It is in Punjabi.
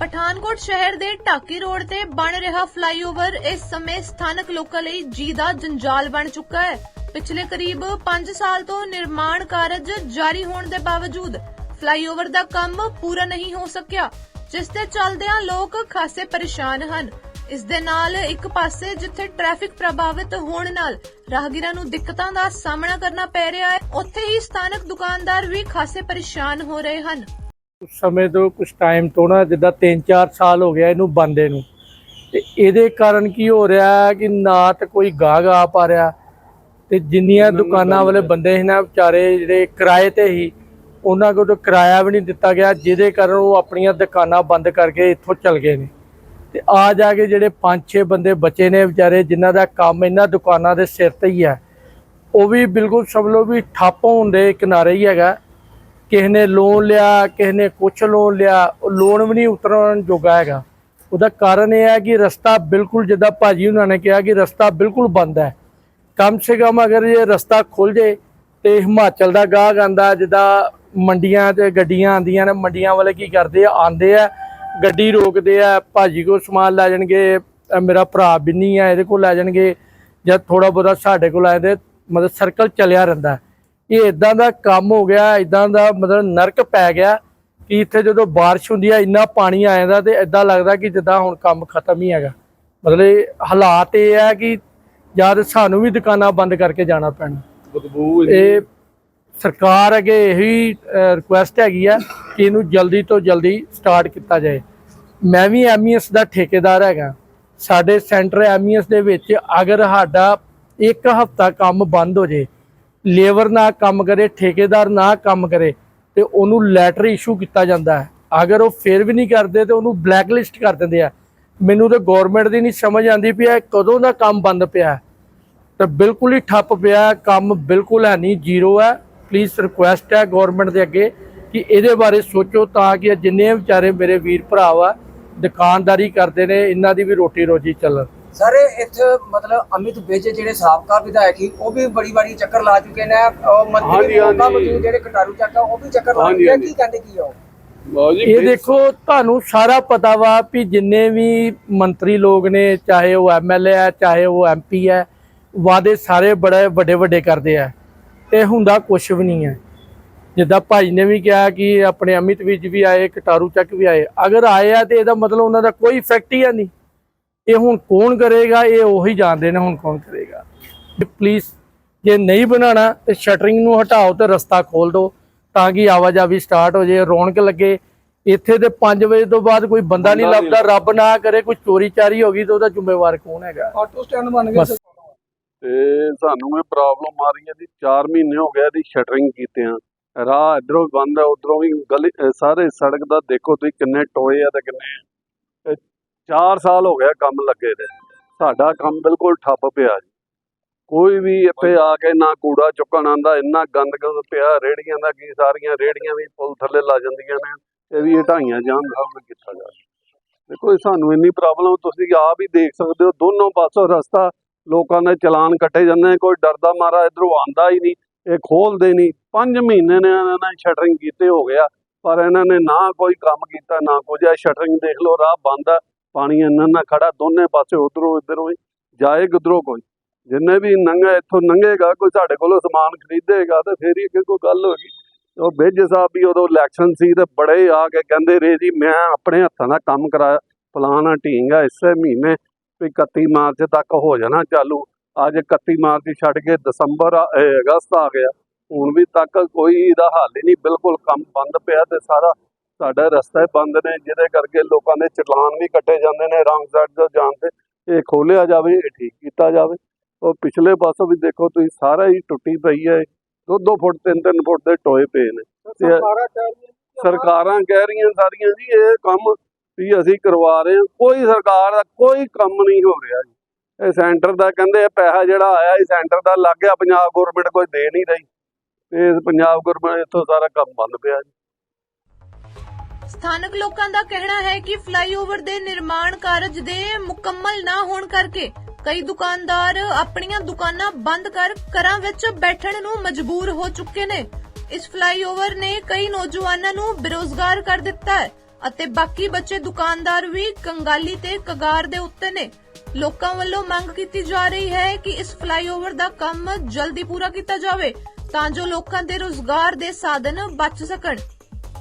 ਪਠਾਨਕੋਟ ਸ਼ਹਿਰ ਦੇ ਢਾਕੀ ਰੋਡ ਤੇ ਬਣ ਰਿਹਾ ਫਲਾਈਓਵਰ, ਇਸ ਸਮੇਂ ਸਥਾਨਕ ਲੋਕਾਂ ਲਈ ਜੀ ਦਾ ਜੰਜਾਲ ਬਣ ਚੁੱਕਾ ਹੈ। ਪਿਛਲੇ ਕਰੀਬ 5 ਸਾਲ ਤੋਂ ਨਿਰਮਾਣ ਕਾਰਜ ਜਾਰੀ ਹੋਣ ਦੇ ਬਾਵਜੂਦ ਫਲਾਈਓਵਰ ਦਾ ਕੰਮ ਪੂਰਾ ਨਹੀਂ ਹੋ ਸਕਿਆ, ਜਿਸ ਦੇ ਚੱਲਦਿਆਂ ਲੋਕ ਖਾਸੇ ਪਰੇਸ਼ਾਨ ਹਨ। ਇਸ ਦੇ ਨਾਲ ਇੱਕ ਪਾਸੇ ਜਿੱਥੇ ਟ੍ਰੈਫਿਕ ਪ੍ਰਭਾਵਿਤ ਹੋਣ ਨਾਲ ਰਾਹਗੀਰਾਂ ਨੂੰ ਦਿੱਕਤਾਂ ਦਾ ਸਾਹਮਣਾ ਕਰਨਾ ਪੈ ਰਿਹਾ ਹੈ, ਉੱਥੇ ਹੀ ਸਥਾਨਕ ਦੁਕਾਨਦਾਰ ਵੀ ਖਾਸੇ ਪਰੇਸ਼ਾਨ ਹੋ ਰਹੇ ਹਨ। ਕੁਝ ਸਮੇਂ ਤੋਂ ਕੁਝ ਟਾਈਮ ਤੋਂ ਨਾ ਜਿੱਦਾਂ 3-4 ਸਾਲ ਹੋ ਗਿਆ ਇਹਨੂੰ ਬੰਦੇ ਨੂੰ। ਤੇ ਇਹਦੇ ਕਾਰਨ ਕੀ ਹੋ ਰਿਹਾ ਹੈ ਕਿ ਨਾ ਤਾਂ ਕੋਈ ਗਾਹਕ ਆ ਪਾ ਰਿਹਾ। ਤੇ ਜਿੰਨੀਆਂ ਦੁਕਾਨਾਂ ਵਾਲੇ ਬੰਦੇ ਸੀ ਨਾ ਵਿਚਾਰੇ ਜਿਹੜੇ ਕਿਰਾਏ ਤੇ ਹੀ ਉਹਨਾਂ ਕੋਲ ਤਾਂ ਕਿਰਾਇਆ ਵੀ ਨਹੀਂ ਦਿੱਤਾ ਗਿਆ ਜਿਹਦੇ ਕਾਰਨ ਉਹ ਆਪਣੀਆਂ ਦੁਕਾਨਾਂ ਬੰਦ ਕਰਕੇ ਇੱਥੋਂ ਚਲ ਗਏ ਨੇ। ਤੇ ਆ ਜਾ ਕੇ ਜਿਹੜੇ 5-6 ਬੰਦੇ ਬਚੇ ਨੇ ਵਿਚਾਰੇ ਜਿਨ੍ਹਾਂ ਦਾ ਕੰਮ ਇਹਨਾਂ ਦੁਕਾਨਾਂ ਦੇ ਸਿਰ ਤੇ ਹੀ ਹੈ ਉਹ ਵੀ ਬਿਲਕੁਲ ਸਭ ਲੋ ਵੀ ਠੱਪ ਹੋਣ ਦੇ ਕਿਨਾਰੇ ਹੀ ਹੈਗਾ। ਕਿਸੇ ਨੇ ਲੋਨ ਲਿਆ, ਕਿਸੇ ਨੇ ਕੁਛ ਲੋਨ ਲਿਆ, ਉਹ ਲੋਨ ਵੀ ਨਹੀਂ ਉਤਰਨ ਜੋਗਾ ਹੈਗਾ। ਉਹਦਾ ਕਾਰਨ ਇਹ ਹੈ ਕਿ ਰਸਤਾ ਬਿਲਕੁਲ ਜਿੱਦਾਂ ਭਾਜੀ ਉਹਨਾਂ ਨੇ ਕਿਹਾ ਕਿ ਰਸਤਾ ਬਿਲਕੁਲ ਬੰਦ ਹੈ। ਕਮ ਸੇ ਕਮ ਅਗਰ ਇਹ ਰਸਤਾ ਖੁੱਲ ਜੇ ਤੇ ਹਿਮਾਚਲ ਦਾ ਗਾਹਕ ਆਂਦਾ ਜਿੱਦਾਂ ਮੰਡੀਆਂ ਤੇ ਗੱਡੀਆਂ ਆਂਦੀਆਂ ਨੇ, ਮੰਡੀਆਂ ਵਾਲੇ ਕੀ ਕਰਦੇ ਆ ਆਂਦੇ ਆ, ਗੱਡੀ ਰੋਕਦੇ ਆ, ਭਾਜੀ ਕੋਲ ਸਮਾਨ ਲੈ ਜਾਣਗੇ ਮੇਰਾ ਭਰਾ ਬਿੰਨੀ ਆ, ਇਹਦੇ ਕੋਲ ਲੈ ਜਾਣਗੇ ਜਾਂ ਥੋੜਾ ਬਹੁਤਾ ਸਾਡੇ ਕੋਲ ਆਏ ਦੇ ਮਤਲਬ ਸਰਕਲ ਚੱਲਿਆ ਰਹਿੰਦਾ। ਇਹ ਇਦਾਂ ਦਾ ਕੰਮ ਹੋ ਗਿਆ ਇਦਾਂ ਦਾ ਮਤਲਬ ਨਰਕ ਪੈ ਗਿਆ ਕਿ ਇੱਥੇ ਜਦੋਂ ਬਾਰਿਸ਼ ਹੁੰਦੀ ਹੈ ਇੰਨਾ ਪਾਣੀ ਆ ਜਾਂਦਾ ਤੇ ਇਦਾਂ ਲੱਗਦਾ ਕਿ ਜਿੱਦਾਂ ਹੁਣ ਕੰਮ ਖਤਮ ਹੀ ਹੈਗਾ। ਮਤਲਬ ਇਹ ਹਾਲਾਤ ਇਹ ਹੈ ਕਿ ਜਦ ਸਾਨੂੰ ਵੀ ਦੁਕਾਨਾਂ ਬੰਦ ਕਰਕੇ ਜਾਣਾ ਪੈਣਾ। ਬਦਬੂ ਇਹ ਸਰਕਾਰ ਅੱਗੇ ਇਹੀ ਰਿਕੁਐਸਟ ਹੈਗੀ ਆ ਕਿ ਇਹਨੂੰ ਜਲਦੀ ਤੋਂ ਜਲਦੀ ਸਟਾਰਟ ਕੀਤਾ ਜਾਏ। ਮੈਂ ਵੀ ਐਮਈਐਸ ਦਾ ਠੇਕੇਦਾਰ ਹੈਗਾ। ਸਾਡੇ ਸੈਂਟਰ ਐਮਈਐਸ ਦੇ ਵਿੱਚ ਅਗਰ ਸਾਡਾ ਇੱਕ ਹਫਤਾ ਕੰਮ ਬੰਦ ਹੋ ਜੇ ਲੇਬਰ ਨਾ ਕੰਮ ਕਰੇ, ਠੇਕੇਦਾਰ ਨਾ ਕੰਮ ਕਰੇ ਤੇ ਉਹਨੂੰ ਲੈਟਰ ਇਸ਼ੂ ਕੀਤਾ ਜਾਂਦਾ ਹੈ। ਅਗਰ ਉਹ ਫਿਰ ਵੀ ਨਹੀਂ ਕਰਦੇ ਤੇ ਉਹਨੂੰ ਬਲੈਕ ਲਿਸਟ ਕਰ ਦਿੰਦੇ ਆ। ਮੈਨੂੰ ਤੇ ਗਵਰਨਮੈਂਟ ਦੀ ਨਹੀਂ ਸਮਝ ਆਉਂਦੀ ਇਹ ਕਦੋਂ ਦਾ ਕੰਮ ਬੰਦ ਪਿਆ ਹੈ। ਤਾਂ ਬਿਲਕੁਲ ਹੀ ਠੱਪ ਪਿਆ ਕੰਮ ਬਿਲਕੁਲ ਹੈ ਨਹੀਂ, ਜ਼ੀਰੋ ਹੈ। ਪਲੀਜ਼ ਰਿਕੁਐਸਟ ਹੈ ਗਵਰਨਮੈਂਟ ਦੇ ਅੱਗੇ ਕਿ ਇਹਦੇ ਬਾਰੇ ਸੋਚੋ ਤਾਂ ਕਿ ਜਿੰਨੇ ਵਿਚਾਰੇ ਮੇਰੇ ਵੀਰ ਭਰਾ ਵਾ, ਦੁਕਾਨਦਾਰੀ ਕਰਦੇ ਨੇ, ਇਹਨਾਂ ਦੀ ਵੀ ਰੋਟੀ ਰੋਜੀ ਚੱਲਣ। ਸਰ ਇੱਥੇ ਮਤਲਬ ਅਮਿਤ ਵਿਜ ਜਿਹੜੇ ਸਾਬਕਾ ਵਿਧਾਇਕ ਸੀ ਉਹ ਵੀ ਬੜੀ ਵਾਰੀ ਚੱਕਰ ਲਾ ਚੁੱਕੇ ਨੇ ਉਹ ਮੰਤਰੀ ਹਾਂਜੀ, ਮੋਕਾ ਹਾਂਜੀ। ਮਜੂਦ ਜਿਹੜੇ ਕਟਾਰੂ ਚੱਕ ਆ ਉਹ ਵੀ ਚੱਕਰ ਲਾ ਹਾਂਜੀ, ਚੁੱਕੇ ਆ। ਹਾਂਜੀ। ਕੀ ਕਹਿੰਦੇ ਕੀ ਆ ਉਹ ਇਹ ਦੇਖੋ ਤੁਹਾਨੂੰ ਸਾਰਾ ਪਤਾ ਵਾ ਵੀ ਜਿੰਨੇ ਵੀ ਮੰਤਰੀ ਲੋਕ ਨੇ ਚਾਹੇ ਉਹ ਐਮਐਲਏ ਹੈ ਚਾਹੇ ਉਹ ਐਮਪੀ ਹੈ ਵਾਦੇ ਸਾਰੇ ਬੜੇ ਵੱਡੇ ਵੱਡੇ ਕਰਦੇ ਆ ਤੇ ਹੁੰਦਾ ਕੁਝ ਵੀ ਨਹੀਂ ਹੈ ਜਿੱਦਾਂ ਭਾਈ ਨੇ ਵੀ ਕਿਹਾ ਕਿ ਆਪਣੇ ਅਮਿਤ ਵਿਜ ਵੀ ਆਏ ਕਟਾਰੂ ਚੱਕ ਵੀ ਆਏ ਅਗਰ ਆਏ ਆ ਤੇ ਇਹਦਾ ਮਤਲਬ ਉਹਨਾਂ ਦਾ ਕੋਈ ਇਫੈਕਟ ਹੀ ਹੈ ਨਹੀਂ ਇਹ ਹੁਣ ਕੌਣ ਕਰੇਗਾ? ਇਹ ਉਹੀ ਜਾਣਦੇ ਨੇ ਹੁਣ ਕੌਣ ਕਰੇਗਾ। ਪਲੀਜ਼ ਜੇ ਨਹੀਂ ਬਣਾਉਣਾ ਤੇ ਸ਼ਟਰਿੰਗ ਨੂੰ ਹਟਾਓ ਤੇ ਰਸਤਾ ਖੋਲ ਦਿਓ ਤਾਂ ਕਿ ਆਵਾਜਾਈ ਸਟਾਰਟ ਹੋ ਜੇ ਰੌਣਕ ਲੱਗੇ। ਇੱਥੇ ਤੇ 5 ਵਜੇ ਤੋਂ ਬਾਅਦ ਕੋਈ ਬੰਦਾ ਨਹੀਂ ਲੱਭਦਾ ਰੱਬ ਨਾ ਕਰੇ ਕੋਈ ਚੋਰੀ ਚਾਰੀ ਹੋ ਗਈ ਤਾਂ ਉਹਦਾ ਜ਼ਿੰਮੇਵਾਰ ਕੌਣ ਹੈਗਾ? ਆਟੋ ਸਟੈਂਡ ਬਣ ਬਸ। ਤੇ ਸਾਨੂੰ ਇਹ ਪ੍ਰੋਬਲਮ ਆ ਰਹੀ ਹੈ ਜੀ 4 ਮਹੀਨੇ ਹੋ ਗਏ ਇਹਦੀ ਸ਼ਟਰਿੰਗ ਕੀਤੇ ਆ। ਰਾਹ ਇਧਰੋਂ ਬੰਦ ਹੈ ਉਧਰੋਂ ਵੀ ਗਲੀ ਸਾਰੇ ਸੜਕ ਦਾ ਦੇਖੋ ਤੁਸੀਂ ਕਿੰਨੇ ਟੋਏ ਆ ਤੇ ਕਿੰਨੇ 4 ਸਾਲ ਹੋ ਗਿਆ ਕੰਮ ਲੱਗੇ ਦੇ। ਸਾਡਾ ਕੰਮ ਬਿਲਕੁਲ ਠੱਪ ਪਿਆ ਜੀ। ਕੋਈ ਵੀ ਇੱਥੇ ਆ ਕੇ ਨਾ ਕੂੜਾ ਚੁੱਕਣ ਆਂਦਾ ਇੰਨਾ ਗੰਦ ਗੰਦ ਪਿਆ ਰੇੜੀਆਂ ਦਾ ਕੀ, ਸਾਰੀਆਂ ਰੇੜੀਆਂ ਵੀ ਪੁਲ ਥੱਲੇ ਲਾ ਜਾਂਦੀਆਂ ਨੇ, ਇਹ ਵੀ ਹਟਾਈਆਂ ਜਾਣ ਸਭ ਕੀਤਾ ਜਾ ਦੇਖੋ ਸਾਨੂੰ ਇੰਨੀ ਪ੍ਰੋਬਲਮ ਤੁਸੀਂ ਆਪ ਹੀ ਦੇਖ ਸਕਦੇ ਹੋ, ਦੋਨੋਂ ਪਾਸੋਂ ਰਸਤਾ, ਲੋਕਾਂ ਦੇ ਚਲਾਨ ਕੱਟੇ ਜਾਂਦੇ ਕੋਈ ਡਰਦਾ ਮਾਰਾ ਇਧਰੋਂ ਆਂਦਾ ਹੀ ਨਹੀਂ, ਇਹ ਖੋਲਦੇ ਨਹੀਂ। 5 ਮਹੀਨੇ ਨੇ ਇਹਨਾਂ ਨੇ ਸ਼ਟਰਿੰਗ ਕੀਤੇ ਹੋ ਗਿਆ, ਪਰ ਇਹਨਾਂ ਨੇ ਨਾ ਕੋਈ ਕੰਮ ਕੀਤਾ, ਨਾ ਕੁਝ। ਆ ਸ਼ਟਰਿੰਗ ਦੇਖ ਲਓ, ਰਾਹ ਬੰਦ ਆ। ਪਾਣੀ ਇੰਨਾ ਨਾਲ ਖੜਾ, ਦੋਨੇ ਪਾਸੇ ਉਧਰੋਂ ਇਧਰੋਂ ਹੀ ਜਾਏ ਕਿਧਰੋਂ ਕੋਈ। ਜਿੰਨੇ ਵੀ ਨੰਗਾ ਇੱਥੋਂ ਲੰਘੇਗਾ ਕੋਈ ਸਾਡੇ ਕੋਲੋਂ ਸਮਾਨ ਖਰੀਦੇਗਾ ਤੇ ਫੇਰ ਹੀ ਅੱਗੇ ਕੋਈ ਗੱਲ ਹੋਗੀ ਉਹ ਬਿੱਜ ਸਾਹਿਬ ਵੀ ਉਦੋਂ ਇਲੈਕਸ਼ਨ ਸੀ ਤੇ ਬੜੇ ਆ ਕੇ ਕਹਿੰਦੇ ਰਹੇ ਜੀ, ਮੈਂ ਆਪਣੇ ਹੱਥਾਂ ਦਾ ਕੰਮ ਕਰਾਇਆ, ਫਲਾਣਾ ਢੀਂਗਾ ਇਸੇ ਮਹੀਨੇ ਵੀ 31 ਮਾਰਚ ਤੱਕ ਹੋ ਜਾਣਾ ਚਾਲੂ। ਅੱਜ 31 ਮਾਰਚ ਛੱਡ ਕੇ ਦਸੰਬਰ ਅਗਸਤ ਆ ਗਿਆ। ਹੁਣ ਵੀ ਤੱਕ ਕੋਈ ਇਹਦਾ ਹੱਲ ਹੀ ਨਹੀਂ, ਬਿਲਕੁਲ ਕੰਮ ਬੰਦ ਪਿਆ ਤੇ ਸਾਰਾ ਸਾਡਾ ਰਸਤਾ ਬੰਦ ਨੇ ਜਿਹਦੇ ਕਰਕੇ ਲੋਕਾਂ ਦੇ ਚਲਾਨ ਵੀ ਕੱਟੇ ਜਾਂਦੇ ਨੇ ਰੰਗ ਸਾਈਡ ਤੋਂ ਜਾਣ ਤੇ ਇਹ ਖੋਲਿਆ ਜਾਵੇ ਇਹ ਠੀਕ ਕੀਤਾ ਜਾਵੇ। ਉਹ ਪਿਛਲੇ ਪਾਸੋਂ ਵੀ ਦੇਖੋ ਤੁਸੀਂ ਸਾਰਾ ਹੀ ਟੁੱਟੀ ਪਈ ਹੈ ਦੋ ਦੋ ਫੁੱਟ ਤਿੰਨ ਤਿੰਨ ਫੁੱਟ ਦੇ ਟੋਏ ਪਏ ਨੇ। ਸਰਕਾਰਾਂ ਕਹਿ ਰਹੀਆਂ ਸਾਰੀਆਂ ਜੀ ਇਹ ਕੰਮ ਵੀ ਅਸੀਂ ਕਰਵਾ ਰਹੇ ਹਾਂ। ਕੋਈ ਸਰਕਾਰ ਦਾ ਕੋਈ ਕੰਮ ਨਹੀਂ ਹੋ ਰਿਹਾ ਜੀ। ਇਹ ਸੈਂਟਰ ਦਾ ਕਹਿੰਦੇ ਇਹ ਪੈਸਾ ਜਿਹੜਾ ਆਇਆ ਇਹ ਸੈਂਟਰ ਦਾ ਲੱਗ ਗਿਆ ਪੰਜਾਬ ਗਵਰਨਮੈਂਟ ਕੋਈ ਦੇ ਨਹੀਂ ਰਹੀ। ਤੇ ਪੰਜਾਬ ਗਵਰਨਮੈਂਟ ਇੱਥੋਂ ਸਾਰਾ ਕੰਮ ਬੰਦ ਪਿਆ ਜੀ। ਸਥਾਨਕ ਲੋਕਾਂ ਦਾ ਕਹਿਣਾ ਹੈ ਕਿ ਫਲਾਈਓਵਰ ਦੇ ਨਿਰਮਾਣ ਕਾਰਜ ਦੇ ਮੁਕੰਮਲ ਨਾ ਹੋਣ ਕਰਕੇ ਕਈ ਦੁਕਾਨਦਾਰ ਆਪਣੀਆਂ ਦੁਕਾਨਾਂ ਬੰਦ ਕਰ ਘਰਾਂ ਵਿੱਚ ਬੈਠਣ ਨੂੰ ਮਜਬੂਰ ਹੋ ਚੁੱਕੇ ਨੇ। ਇਸ ਫਲਾਈਓਵਰ ਨੇ ਕਈ ਨੌਜਵਾਨਾਂ ਨੂੰ ਬੇਰੋਜ਼ਗਾਰ ਕਰ ਦਿੱਤਾ ਹੈ ਅਤੇ ਬਾਕੀ ਬਚੇ ਦੁਕਾਨਦਾਰ ਵੀ ਕੰਗਾਲੀ ਤੇ ਕਗਾਰ ਦੇ ਉੱਤੇ ਨੇ। ਲੋਕਾਂ ਵੱਲੋਂ ਮੰਗ ਕੀਤੀ ਜਾ ਰਹੀ ਹੈ ਕਿ ਇਸ ਫਲਾਈਓਵਰ ਦਾ ਕੰਮ ਜਲਦੀ ਪੂਰਾ ਕੀਤਾ ਜਾਵੇ ਤਾਂ ਜੋ ਲੋਕਾਂ ਦੇ ਰੋਜ਼ਗਾਰ ਦੇ ਸਾਧਨ ਬਚ ਸਕਣ।